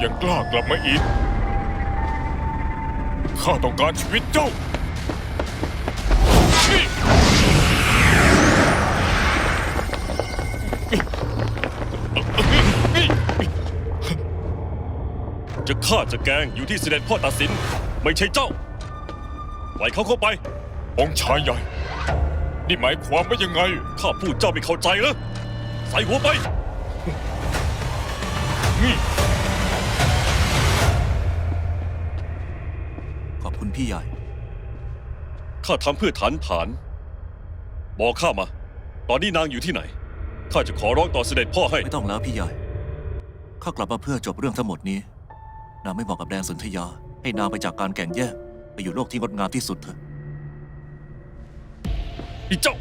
จ้ายังกล้ากลับมาอีก ข้าต้องการชีวิตเจ้า จะฆ่าจะแกล้งอยู่ที่เสด็จพ่อตัดสิน ไม่ใช่เจ้าปล่อยเขาเข้าไป องค์ชายใหญ่ นี่หมายความว่ายังไง ข้าพูดเจ้าไม่เข้าใจเหรอใส่หัวไป นี่ พี่ใหญ่ ข้าทำเพื่อฐานฐาน บอกข้ามา ตอนนี้นางอยู่ที่ไหน ข้าจะขอร้องต่อเสด็จพ่อให้ ไม่ต้องแล้วพี่ใหญ่ ข้ากลับมาเพื่อจบเรื่องทั้งหมดนี้ นางไม่เหมาะกับแดนสนธยา ให้นางไปจากการแก่งแยกไปอยู่โลกที่งดงามที่สุดเถอะอีเจ้า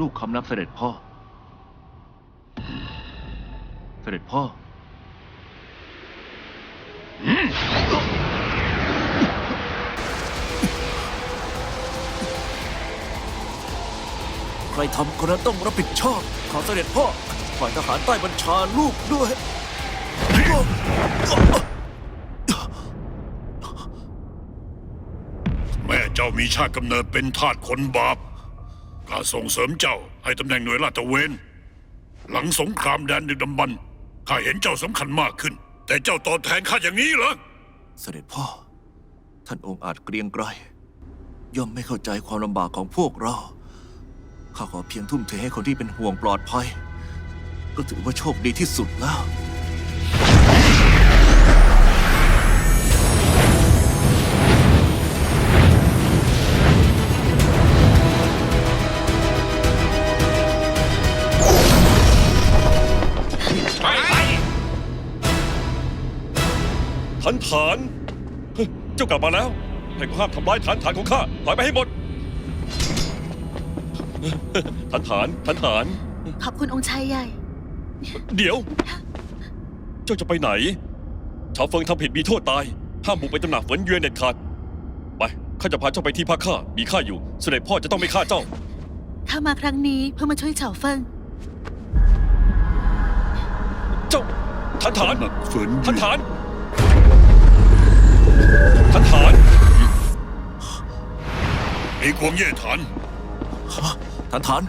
ลูกคำนับเสด็จพ่อ เสด็จพ่อ ใครทำคนนั้นต้องรับผิดชอบ ขอเสด็จพ่อ ฝ่ายทหารใต้บัญชาลูกด้วย แม่เจ้ามีชาติกำเนิดเป็นทาสคนบาป ข้าส่งเสริมเจ้าให้ตำแหน่งหน่วยลาดตระเวน หลังสงครามแดนดึกดำบรรพ์ข้าเห็นเจ้าสำคัญมากขึ้น แต่เจ้าตอบแทนข้าอย่างนี้เหรอ เสด็จพ่อ ท่านองค์อาจเกรียงไกรย่อมไม่เข้าใจความลำบากของพวกเรา ข้าขอเพียงทุ่มเทให้คนที่เป็นห่วงปลอดภัย ก็ถือว่าโชคดีที่สุดแล้ว ฐานฐานเฮ้ยเจ้ากลับมาแล้วให้ข้าห้ามทำร้ายฐานฐานของข้าถอยไปให้หมดฐานฐานฐานฐาน ขอบคุณองค์ชายใหญ่ เดี๋ยว เจ้าจะไปไหน ชาวเฟิงทำผิดมีโทษตาย ห้ามบุกไปตำหนักเฟินเยวนเด็ดขาด ไป ข้าจะพาเจ้าไปที่พักข้า มีข้าอยู่ เสด็จพ่อจะต้องไม่ฆ่าเจ้า ข้ามาครั้งนี้เพื่อมาช่วยเฉาเฟิง เจ้าฐานฐานหนักฝืนฐานฐาน ฐานฐานไอ้กวงเย่ฐานฐานฐาน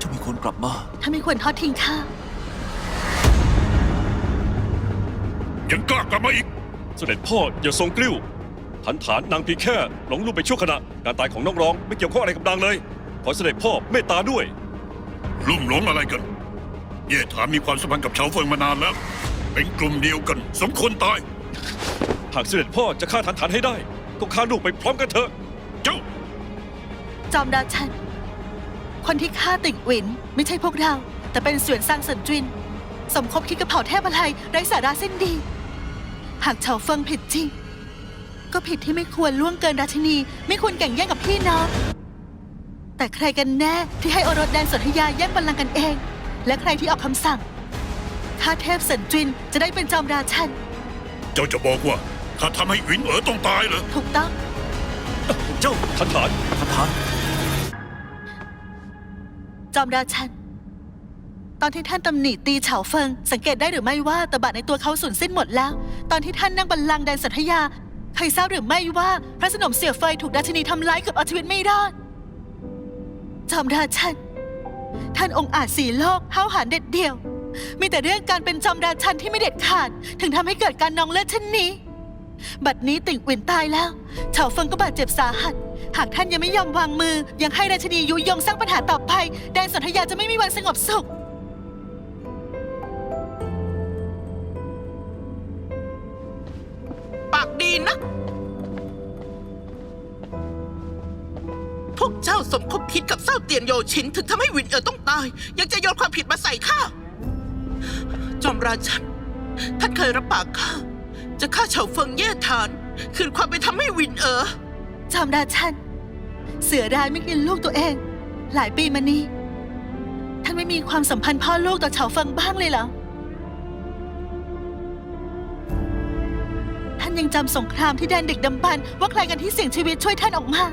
จะมีคนกลับมาถ้าไม่ควรทอดทิ้งข้ายังกล้ากลับมาอีก เสด็จพ่ออย่าทรงกลิ้วฐานฐานนางเพียงแค่หลงลูกไปชั่วขณะการตายของน้องร้อง ไม่เกี่ยวข้องอะไรกับนางเลย ขอเสด็จพ่อเมตตาด้วย ลุ่มหลงอะไรกัน เย่ฐานมีความสัมพันธ์กับชาวเฟิงมานานแล้ว เป็นกลุ่มเดียวกัน สมควรตาย หากเสด็จพ่อจะฆ่าฐานฐานให้ได้ ก็ฆ่าลูกไปพร้อมกันเถอะ เจ้า จอมราชัน คนที่ฆ่าติ่งหวินไม่ใช่พวกเรา แต่เป็นเสวนสร้างเสรินจิน สมคบคิดกับเผ่าเทพอะไรไร้สาระสิ้นดี หากเฉาเฟิงผิดจริง ก็ผิดที่ไม่ควรล่วงเกินราชินี ไม่ควรแข่งแย่งกับพี่น้องแต่ใครกันแน่ที่ให้โอรสแดนสนธยาแย่งบัลลังก์กันเอง และใครที่ออกคำสั่งข้าเทพเสินจินจะได้เป็นจอมราชัน เจ้าจะบอกว่าข้าทำให้อินเอ๋อต้องตายเหรอ ถูกต้อง เจ้าฐานฐานฐานฐานจอมราชัน ตอนที่ท่านตำหนิตีเฉาเฟิง สังเกตได้หรือไม่ว่าตบะในตัวเขาสูญสิ้นหมดแล้ว ตอนที่ท่านนั่งบัลลังก์แดนสัทยาใครทราบหรือไม่ว่าพระสนมเสี่ยเฟยถูกราชินีทำร้ายเกือบเอาชีวิตไม่รอดจอมราชัน ท่านองค์อาจสีโลกห้าหาญเด็ดเดี่ยว มีแต่เรื่องการเป็นจอมราชันที่ไม่เด็ดขาด ถึงทำให้เกิดการนองเลือดเช่นนี้ บัดนี้ติ่งอินตายแล้วเฉาเฟิงก็บาดเจ็บสาหัส หากท่านยังไม่ยอมวางมือ ยังให้ราชินียุยงสร้างปัญหาต่อไป แดนสนธยาจะไม่มีวันสงบสุข ปากดีนะ สมคบคิดกับเศร้าเตียนโยชินถึงทำให้วินเอ๋อต้องตาย ยังจะโยนความผิดมาใส่ข้า จอมราชัน ท่านเคยรับปากข้า จะฆ่าเฉาเฟิงเย่ฐาน คืนความไปทำให้วินเอ๋อจอมราชัน เสือร้ายไม่กินลูกตัวเอง หลายปีมานี้ ท่านไม่มีความสัมพันธ์พ่อลูกต่อเฉาเฟิงบ้างเลยเหรอ ท่านยังจำสงครามที่แดนดึกดำบรรพ์ว่าใครกันที่เสี่ยงชีวิตช่วยท่านออกมา